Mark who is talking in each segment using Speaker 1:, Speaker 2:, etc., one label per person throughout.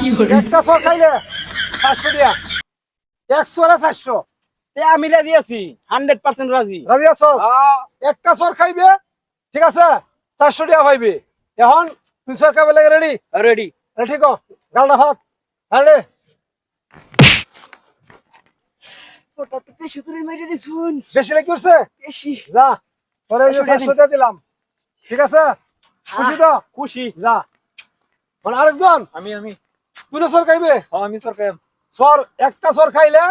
Speaker 1: একটা সর খাইলে চারশো দিয়া। একশো চারশো?
Speaker 2: আমি রাজি আছি। হান্ড্রেড পার্সেন্ট রাজি।
Speaker 1: রাজি আছো একটা সর খাইবে ঠিক আছে? চারশো টাকা পাইবে। এখন তুই সর খাইবে লাগে রেডি
Speaker 2: রেডি
Speaker 1: ঠিক গালটা ভাত হ্যাঁ রে।
Speaker 2: বেশি
Speaker 1: যা। পরে এই যে
Speaker 2: 500
Speaker 1: চারশো দিয়ে দিলাম। ঠিক আছে? খুশি তো?
Speaker 2: খুশি।
Speaker 1: যা। আরেকজন?
Speaker 2: আমি আমি।
Speaker 1: তুই সর খাইবে?
Speaker 2: হ আমি সরকার
Speaker 1: সর একটা সর খাইলে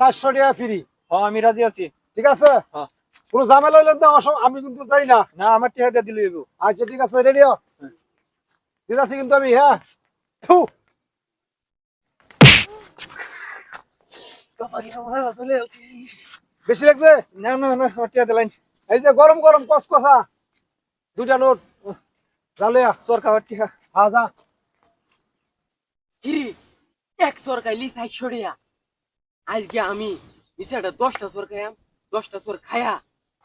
Speaker 1: চারশো টাকা ফ্রি
Speaker 2: হ আমি রাজি আছি।
Speaker 1: ঠিক আছে?
Speaker 2: হ্যাঁ।
Speaker 1: কোনো ঝামেলা হইলে তো আমি কিন্তু যাই না।
Speaker 2: না আমার টিহা দিয়ে দিলে
Speaker 1: আচ্ছা ঠিক আছে রেডিও ঠিক আছে কিন্তু আমি হ্যাঁ? বেশি লাগছে?
Speaker 2: না না না টিহা দিলাইন
Speaker 1: এই যে গরম গরম কসকসা দুইটা নোট। জালিয়া
Speaker 2: সর খাবার টিহা
Speaker 1: হ্যাঁ যা
Speaker 3: কিরে এক সরকাইলি সাতশো টাকা আজকে আমি নিচেটা দশটা সর খাইয়াম দশটা সর খায়া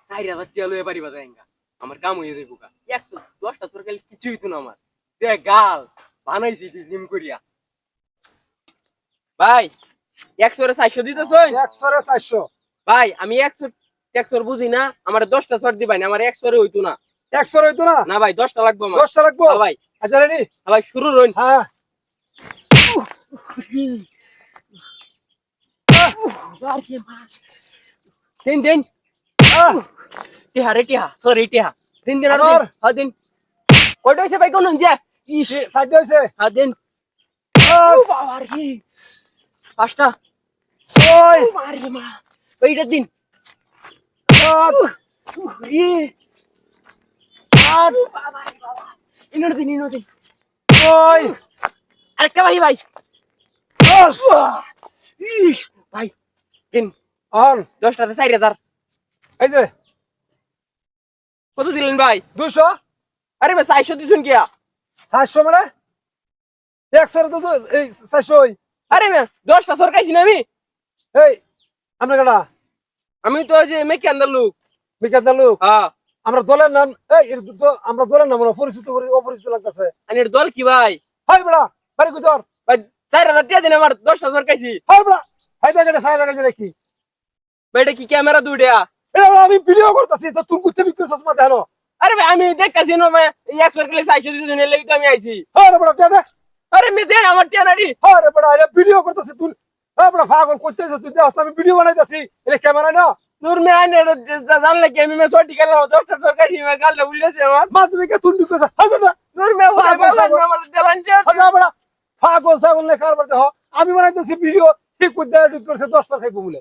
Speaker 3: চার হাজার টাকা লয়ে পারিবা যায়গা আমার কাম হয়ে যাব গা। একশো দশটা সর খাইলে কিছু হইতো না আমার। দে গাল বানাইছি জিম করিয়া। ভাই একশো রে চারশো দিতেছ?
Speaker 1: একশো রে চারশো।
Speaker 3: ভাই আমি একশো একশোর বুঝি না আমার দশটা সর দিবাই না আমার একশো রে হইতো না।
Speaker 1: একশো হইতো না?
Speaker 3: না ভাই দশটা লাগবে আমার।
Speaker 1: দশটা লাগবো?
Speaker 3: হ্যাঁ ভাই।
Speaker 1: আচ্ছা রেডি?
Speaker 3: হ্যাঁ ভাই শুরু রইন।
Speaker 1: হ্যাঁ।
Speaker 3: দিন দিন
Speaker 1: আহ,
Speaker 3: টিহা রে টিহা সরি টিহা দিন দিন আর
Speaker 1: আবার?
Speaker 3: দিন হ্যাঁ দিন কয়টা হয়েছে ভাই কোন যে ইস
Speaker 1: কি- চারটে হয়েছে
Speaker 3: হ্যাঁ দিন
Speaker 1: আহ,
Speaker 3: বাবার কি পাঁচটা
Speaker 1: ছয়
Speaker 3: মারে মা ওইটা দিন
Speaker 1: সাত
Speaker 3: ই
Speaker 1: আট
Speaker 3: বাবা বাবা আরেকটা ভাই। ভাই ভাই
Speaker 1: অন
Speaker 3: দশটাতে চার হাজার।
Speaker 1: এই যে।
Speaker 3: কত দিলেন ভাই?
Speaker 1: দুশো
Speaker 3: আরে ভাই চারশো কিয়া?
Speaker 1: চারশো মানে? একশো তো এই চারশো
Speaker 3: আরে ভাই দশটা সরকাইছি না আমি।
Speaker 1: এই আমরা কেটা?
Speaker 3: আমি তো যে মেকে আন্দার লোক।
Speaker 1: বিকাশ দালু
Speaker 3: হ্যাঁ।
Speaker 1: আমরা দলের নাম এই আমরা দলের নাম পরিচিত অপরিচিত লাগতেছে।
Speaker 3: আর এর দল কি ভাই?
Speaker 1: হয় বড়া। কই তোর?
Speaker 3: ভাই চার হাজার টাকা দিন আমার দশটা সরকাইছি
Speaker 1: হাই বড়া হাই দেখে সাই দেখে নাকি?
Speaker 3: ভাই এটা কি ক্যামেরা দুইটা?
Speaker 1: এটা আমি ভিডিও করতেছি তো তুমি কুত্তে বিক্রি চশমা দেখো
Speaker 3: আরে ভাই আমি দেখতেছি না ভাই এক সরকারে চারশো দিছুন এর লাগি তো আমি আইছি।
Speaker 1: হ্যাঁ বড়া দে
Speaker 3: আরে মে দেন আমার টিয়ানারি
Speaker 1: হ্যাঁ বড়া এটা ভিডিও করতেছি তুই হ্যাঁ বড়া পাগল করতেছিস তুই দেখ আমি ভিডিও বানাইতেছি। এটা ক্যামেরা না।
Speaker 3: নূর মে আইনে জানলে কি আমি মে সটি গেলাম দশটা সরকারি মে গালটা উল্লেছে আমার।
Speaker 1: মা তুই দেখে তুই বিক্রি হাই
Speaker 3: নূর মে ভাই আমার দেলান
Speaker 1: হাজার বড়া পাগল ছাগল নিয়ে কারবার দেখো আমি বানাইতেছি ভিডিও ঠিক করতে করছে দশটা খাইবো বলে।